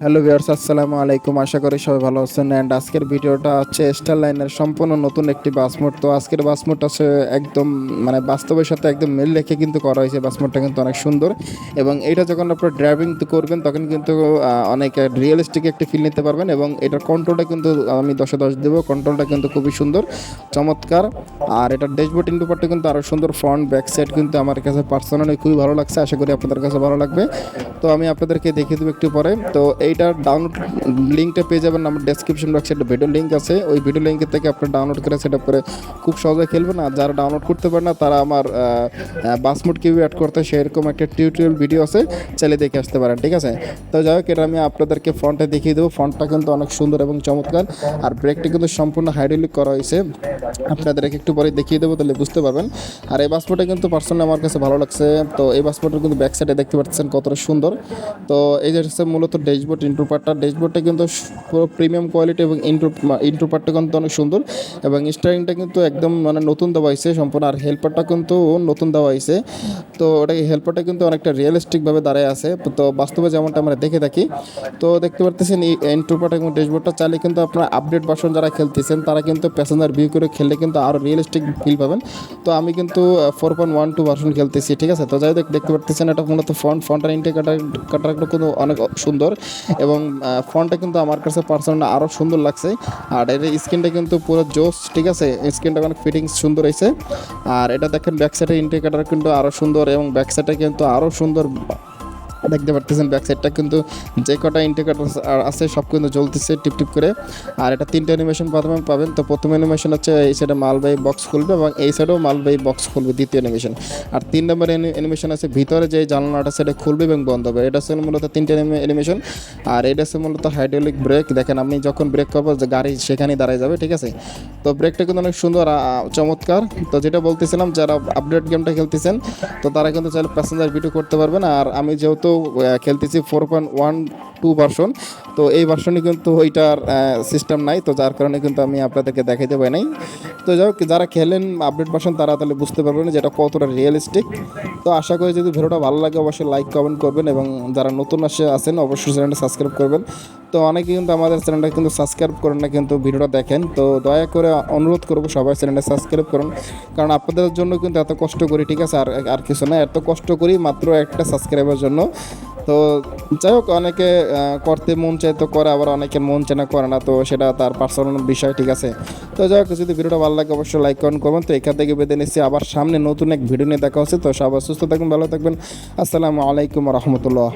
Hello viewers, আসসালামু আলাইকুম। আশা করি সবাই ভালো আছেন। অ্যান্ড আজকের ভিডিওটা হচ্ছে স্টার লাইনের সম্পূর্ণ নতুন একটি বাস মোড তো আজকের বাস মোডটা হচ্ছে একদম মানে বাস্তবের সাথে একদম মিল রেখে কিন্তু করা হয়েছে। বাস মোডটা কিন্তু অনেক সুন্দর। এবং এটা যখন আপনার ড্রাইভিং করবেন, তখন কিন্তু অনেক রিয়েলিস্টিক একটি ফিল নিতে পারবেন। এবং এটার কন্ট্রোলটা কিন্তু আমি দশে দশ দেবো। কন্ট্রোলটা কিন্তু খুবই সুন্দর, চমৎকার। আর এটার ড্যাশবোর্ড ইন্টুপারটা কিন্তু আরও সুন্দর। ফ্রন্ট ব্যাক সাইড কিন্তু আমার কাছে পার্সোনালি খুবই ভালো লাগছে। আশা করি আপনাদের কাছে ভালো লাগবে। তো আমি আপনাদেরকে দেখিয়ে দেবো একটু পরে। তো এইটার ডাউনলোড লিঙ্কটা পেয়ে যাবেন, আমার ডেসক্রিপশন বক্সে একটা ভিডিও লিঙ্ক আছে। ওই ভিডিও লিঙ্কের থেকে আপনারা ডাউনলোড করে সেট করে খুব সহজে খেলবেন। আর যারা ডাউনলোড করতে পারে না, তারা আমার বাসমুড কীভাবে অ্যাড করতে সেরকম একটা টিউটোরিয়াল ভিডিও আছে, চাইলে দেখে আসতে পারেন, ঠিক আছে? তো যাই হোক, এটা আমি আপনাদেরকে ফ্রন্টে দেখিয়ে দেবো। ফ্রন্টটা কিন্তু অনেক সুন্দর এবং চমৎকার। আর ব্রেকটা কিন্তু সম্পূর্ণ হাইড্রোলিক করা হয়েছে। আপনাদেরকে একটু পরে দেখিয়ে দেবো, তাহলে বুঝতে পারবেন। আর এই পাসপোর্টটা কিন্তু পার্সোনালি আমার কাছে ভালো লাগছে। তো এই পাসপোর্টের কিন্তু ব্যাক সাইডে দেখতে পাচ্ছেন কতটা সুন্দর। তো এই যে হচ্ছে মূলত ড্যাশবোর্ড ইন্ট্রো পার্টটা ড্যাশবোর্ডটা কিন্তু পুরো প্রিমিয়াম কোয়ালিটি এবং ইন্ট্রো ইন্ট্রো পার্টটা কিন্তু অনেক সুন্দর এবং স্টারিংটা কিন্তু একদম মানে নতুন দেওয়া হয়েছে সম্পূর্ণ। আর হেল্পারটা কিন্তু নতুন দেওয়া হয়েছে। তো ওটা হেল্পারটা কিন্তু অনেকটা রিয়েলিস্টিকভাবে দাঁড়ায় আছে। তো বাস্তবে যেমনটা আমরা দেখে থাকি, তো দেখতে পারতেছেন এই ইন্ট্রো পার্ট এবং ড্যাশবোর্ডটা চাইলে কিন্তু আপনারা আপডেট ভার্সন যারা খেলতেছেন, তারা কিন্তু প্যাসেঞ্জার ভিউ করে খেললে কিন্তু আরও রিয়েলিস্টিক ফিল পাবেন। তো আমি কিন্তু four point one two version খেলতেছি, ঠিক আছে? তো যাই দেখতে পারতেছেন এটা মূলত ফ্রন্ট ফ্রন্টের ইন্টে কাটার কাটারগুলো কিন্তু অনেক সুন্দর। এবং ফোনটা কিন্তু আমার কাছে পার্সোনালি আরও সুন্দর লাগছে। আর এর স্ক্রিনটা কিন্তু পুরো জোস ঠিক আছে? স্ক্রিনটা অনেক ফিটিং সুন্দর হয়েছে। আর এটা দেখেন ব্যাক সাইডের ইন্ডিকেটার কিন্তু আরও সুন্দর এবং ব্যাক সাইডে কিন্তু আরও সুন্দর। দেখতে পারতেছেন ব্যাক সাইডটা কিন্তু যে কটা ইন্ডিকেটার আছে সব কিন্তু জ্বলতেছে টিপ টিপ করে। আর এটা তিনটে অ্যানিমেশন প্রথমে পাবেন। তো প্রথম অ্যানিমেশন হচ্ছে এই সাইডে মালবাহী বক্স খুলবে এবং এই সাইডেও মালবাহী বক্স খুলবে দ্বিতীয় অ্যানিমেশন আর তিন নম্বর অ্যানিমেশন আছে ভিতরে যে জানলাটা সেটা খুলবে এবং বন্ধ হবে। এটা হচ্ছে মূলত তিনটে অ্যানিমেশন আর এটা হচ্ছে মূলত হাইড্রোলিক ব্রেক দেখেন আপনি যখন ব্রেক করব যে গাড়ি সেখানেই দাঁড়ায় যাবে, ঠিক আছে? তো ব্রেকটা কিন্তু অনেক সুন্দর চমৎকার। তো যেটা বলতেছিলাম, যারা আপডেট গেমটা খেলতেছেন, তো তারা কিন্তু চাইলে প্যাসেঞ্জার ভিডিও করতে পারবেন। আর আমি যেহেতু খেলতেছি four point one two version তো এই ভার্সনে কিন্তু ওইটার সিস্টেম নাই, তো যার কারণে কিন্তু আমি আপনাদেরকে দেখাইতে পারি নাই। তো যাই হোক, যারা খেলেন আপডেট ভার্সন তারা তাহলে বুঝতে পারবেন যে এটা কতটা রিয়েলিস্টিক তো আশা করি যদি ভিডিওটা ভালো লাগে, অবশ্যই লাইক কমেন্ট করবেন এবং যারা নতুন আসে, আছেন, অবশ্যই চ্যানেলটা সাবস্ক্রাইব করবেন। তো অনেকে কিন্তু আমাদের চ্যানেলটা কিন্তু সাবস্ক্রাইব করেন না, কিন্তু ভিডিওটা দেখেন। তো দয়া করে অনুরোধ করব সবাই চ্যানেলটা সাবস্ক্রাইব করুন। কারণ আপনাদের জন্য কিন্তু এত কষ্ট করি, ঠিক আছে? আর আর কিছু না, এত কষ্ট করি মাত্র একটা সাবস্ক্রাইবের জন্য। তো যাই হোক অনেকে করতে মন চায় তো করে, আবার অনেকের মন চেনা করে না, তো সেটা তার পার্সোনাল বিষয়, ঠিক আছে? তো যাই হোক যদি ভিডিওটা ভালো লাগে, অবশ্যই লাইক কমেন্ট করবেন তো এখান থেকে বেঁধে নিচ্ছি। আবার সামনে নতুন এক ভিডিও নিয়ে দেখা হচ্ছে। তো সবাই সুস্থ থাকবেন, ভালো থাকবেন। আসসালামু আলাইকুম রহমতুল্লাহ।